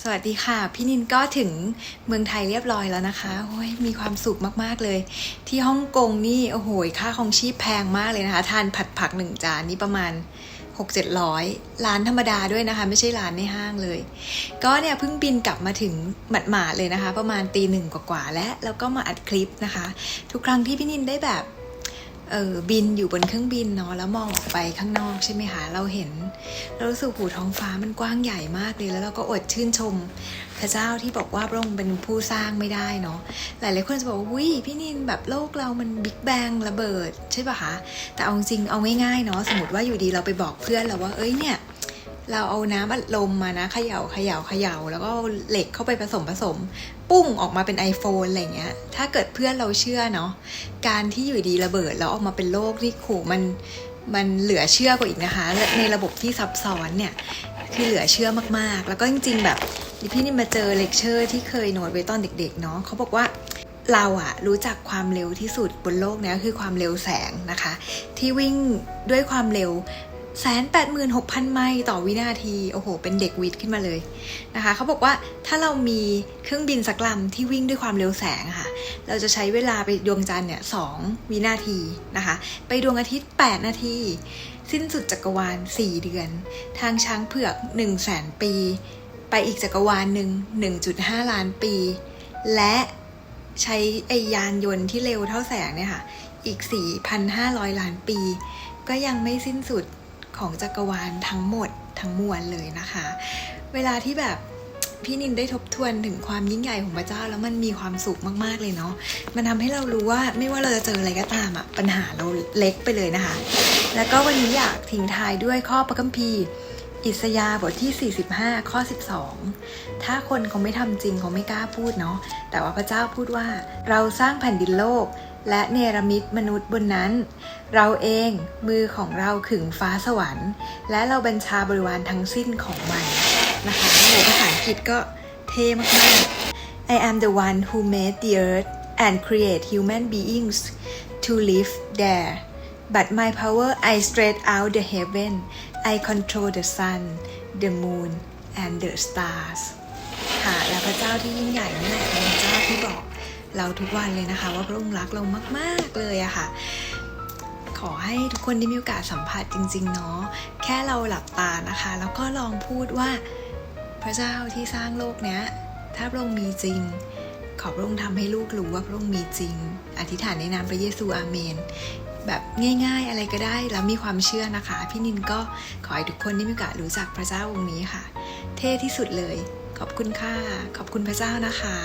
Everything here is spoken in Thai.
สวัสดีค่ะ พี่นินก็ถึงเมืองไทยเรียบร้อยแล้วนะคะโอ้ยมีความสุขมากๆเลย ที่ฮ่องกงนี่โอ้โหค่าของชีพแพงมากเลยนะคะ ทานผัดผักหนึ่งจานนี่ประมาณ 6 7 0 0 ร้านธรรมดาด้วยนะคะ ไม่ใช่ร้านในห้างเลย ก็เนี่ยเพิ่งบินกลับมาถึงหมาดๆเลยนะคะ ประมาณตีหนึ่งกว่าๆและแล้วก็มาอัดคลิปนะคะ ทุกครั้งที่พี่นินได้แบบ เออบินอยู่บนเครื่องบินเนาะแล้วมองออกไปข้างนอกใช่ไหมคะเราเห็นเรารู้สึกหูท้องฟ้ามันกว้างใหญ่มากเลยแล้วเราก็อดชื่นชม พระเจ้าที่บอกว่าพระองค์เป็นผู้สร้างไม่ได้เนาะหลายหลายๆคนจะบอกว่าวิพี่นินแบบโลกเรามันบิ๊กแบงระเบิดใช่ปะคะแต่เอาจริงเอาง่ายๆเนาะสมมติว่าอยู่ดีเราไปบอกเพื่อนเราว่าเอ้ยเนี่ย เราเอาน้ำอัดลมมานะเขย่าเขย่าเขย่าแล้วก็เหล็กเข้าไปผสมผสม ปุ้งออกมาเป็น iPhone อะไรเงี้ย ถ้าเกิดเพื่อนเราเชื่อเนาะการที่อยู่ดีระเบิดแล้วออกมาเป็นโลกที่ขู่มันมันเหลือเชื่อกว่าอีกนะคะ ในระบบที่ซับซ้อนเนี่ยคือเหลือเชื่อมากๆ แล้วก็จริง ๆ แบบพี่นี่มาเจอเลคเชอร์ที่เคยโน้ตไว้ตอนเด็ก ๆ เนาะเขาบอกว่าเราอะรู้จักความเร็วที่สุดบนโลกเนี้คือความเร็วแสงนะคะ ที่วิ่งด้วยความเร็ว แสนแปดหมื่นหกพันไมล์ต่อวินาที โอ้โห เป็นเด็กวิทย์ขึ้นมาเลยนะคะ เขาบอกว่าถ้าเรามีเครื่องบินสักลำที่วิ่งด้วยความเร็วแสงค่ะ เราจะใช้เวลาไปดวงจันทร์เนี่ยสองวินาทีนะคะ ไปดวงอาทิตย์ 8 นาที สิ้นสุดจักรวาล 4 เดือน ทางช้างเผือก 1 0 0 0 0แสนปี ไปอีกจักรวาลหนึ่ง1.5 ล้านปี และใช้ไอยานยนต์ที่เร็วเท่าแสงเนี่ยค่ะ อีก 4,500 ล้านปี ก็ยังไม่สิ้นสุด ของจักรวาลทั้งหมดทั้งมวลเลยนะคะ เวลาที่แบบพี่นินได้ทบทวนถึงความยิ่งใหญ่ของพระเจ้าแล้วมันมีความสุขมากๆเลยเนาะ มันทำให้เรารู้ว่าไม่ว่าเราจะเจออะไรก็ตามอะปัญหาเราเล็กไปเลยนะคะ แล้วก็วันนี้อยากทิ้งท้ายด้วยข้อพระคัมภีร์อิสยาบทที่ 45 ข้อ 12 ถ้าคนเขาไม่ทำจริงเขาไม่กล้าพูดเนาะ แต่ว่าพระเจ้าพูดว่าเราสร้างแผ่นดินโลก และเนรมิตมนุษย์บนนั้น เราเองมือของเราขึงฟ้าสวรรค์ และเราบัญชาบริวารทั้งสิ้นของมันนะคะโหภาษาอังกฤษก็เท่มากๆ I am the one who made the earth and create human beings to live there but my power I stretch out the heaven I control the sun the moon and the stars ค่ะและพระเจ้าที่ยิ่งใหญ่นี่แหละเป็นพระเจ้าที่บอก เราทุกวันเลยนะคะ ว่าพระองค์รักเรามาก ๆ เลยอะค่ะ ขอให้ทุกคนได้มีโอกาสสัมผัสจริง ๆ เนาะแค่เราหลับตานะคะ แล้วก็ลองพูดว่าพระเจ้าที่สร้างโลกเนี้ย ถ้าพระองค์มีจริง ขอพระองค์ทำให้ลูกรู้ว่าพระองค์มีจริง อธิษฐานในนามพระเยซูอาเมนแบบง่าย ๆ อะไรก็ได้แล้วมีความเชื่อนะคะ พี่นินก็ขอให้ทุกคนได้มีโอกาสรู้จักพระเจ้าองค์นี้ค่ะ เท่ที่สุดเลย ขอบคุณค่ะ ขอบคุณพระเจ้านะคะ